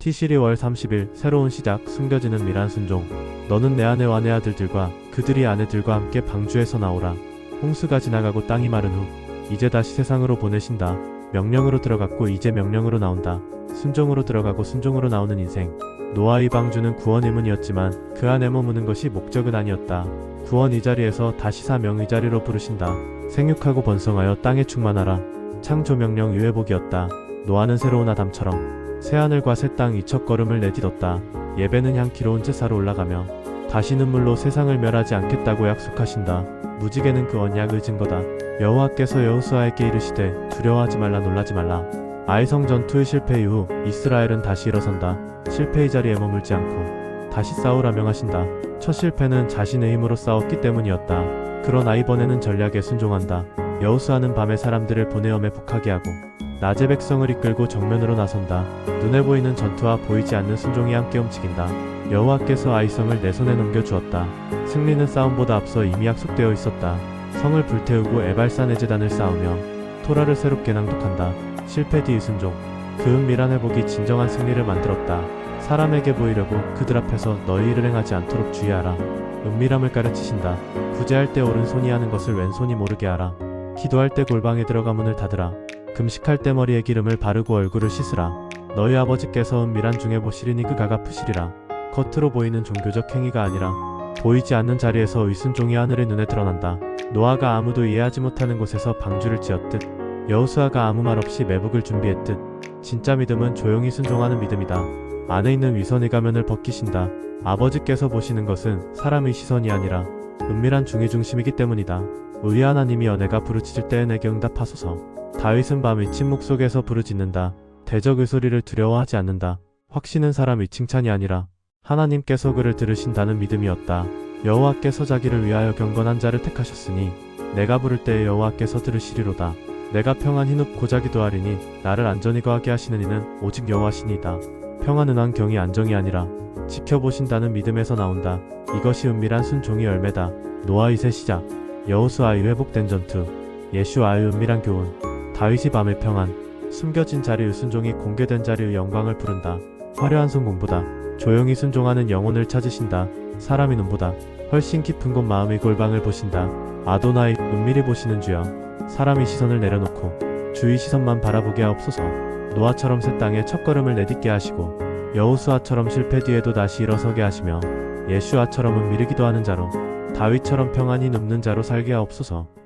T12 월 30일 새로운 시작 숨겨지는 미란 순종. 너는 내 아내와 내 아들들과 그들이 아내들과 함께 방주에서 나오라. 홍수가 지나가고 땅이 마른 후 이제 다시 세상으로 보내신다. 명령으로 들어갔고 이제 명령으로 나온다. 순종으로 들어가고 순종으로 나오는 인생. 노아 이 방주는 구원 의 문이었지만 그 안에 머무는 것이 목적은 아니었다. 구원 이 자리에서 다시 사명 이 자리로 부르신다. 생육하고 번성하여 땅에 충만하라. 창조 명령 유해복이었다. 노아는 새로운 아담처럼 새하늘과 새 땅 이첫 걸음을 내딛었다. 예배는 향기로운 제사로 올라가며 다시 눈물로 세상을 멸하지 않겠다고 약속하신다. 무지개는 그 언약의 증거다. 여호와께서 여호수아에게 이르시되 두려워하지 말라 놀라지 말라. 아이성 전투의 실패 이후 이스라엘은 다시 일어선다. 실패의 자리에 머물지 않고 다시 싸우라 명하신다. 첫 실패는 자신의 힘으로 싸웠기 때문이었다. 그러나 이번에는 전략에 순종한다. 여호수아는 밤에 사람들을 보내어 매복하게 하고 낮에 백성을 이끌고 정면으로 나선다. 눈에 보이는 전투와 보이지 않는 순종이 함께 움직인다. 여호와께서 아이성을 내 손에 넘겨주었다. 승리는 싸움보다 앞서 이미 약속되어 있었다. 성을 불태우고 에발산의 재단을 쌓으며 토라를 새롭게 낭독한다. 실패 뒤의 순종. 그 은밀한 회복이 진정한 승리를 만들었다. 사람에게 보이려고 그들 앞에서 너희 일을 행하지 않도록 주의하라. 은밀함을 가르치신다. 구제할 때 오른손이 하는 것을 왼손이 모르게 하라. 기도할 때 골방에 들어가 문을 닫으라. 금식할 때 머리에 기름을 바르고 얼굴을 씻으라. 너희 아버지께서 은밀한 중에 보시리니 그가 갚으시리라. 겉으로 보이는 종교적 행위가 아니라 보이지 않는 자리에서 의순종이 하늘의 눈에 드러난다. 노아가 아무도 이해하지 못하는 곳에서 방주를 지었듯 여호수아가 아무 말 없이 매복을 준비했듯 진짜 믿음은 조용히 순종하는 믿음이다. 안에 있는 위선의 가면을 벗기신다. 아버지께서 보시는 것은 사람의 시선이 아니라 은밀한 중의 중심이기 때문이다. 우리 하나님이 연애가 부르짖을 때에 내게 응답하소서. 다윗은 밤의 침묵 속에서 부르짖는다. 대적의 소리를 두려워하지 않는다. 확신은 사람의 칭찬이 아니라 하나님께서 그를 들으신다는 믿음이었다. 여호와께서 자기를 위하여 경건한 자를 택하셨으니 내가 부를 때에 여호와께서 들으시리로다. 내가 평안 흰옷 고자기도 하리니 나를 안전히 거하게 하시는 이는 오직 여호와시니이다. 평안은 안경이 안정이 아니라 지켜보신다는 믿음에서 나온다. 이것이 은밀한 순종의 열매다. 노아잇의 시작. 여호수아의 회복된 전투. 예슈아의 은밀한 교훈. 다윗이 밤의 평안, 숨겨진 자리의 순종이 공개된 자리의 영광을 부른다. 화려한 성공보다 조용히 순종하는 영혼을 찾으신다. 사람의 눈보다 훨씬 깊은 곳 마음의 골방을 보신다. 아도나이 은밀히 보시는 주여. 사람의 시선을 내려놓고 주의 시선만 바라보게 하옵소서. 노아처럼 새 땅에 첫걸음을 내딛게 하시고 여호수아처럼 실패 뒤에도 다시 일어서게 하시며 예슈아처럼 은밀히 기도하는 자로 다윗처럼 평안히 눕는 자로 살게 하옵소서.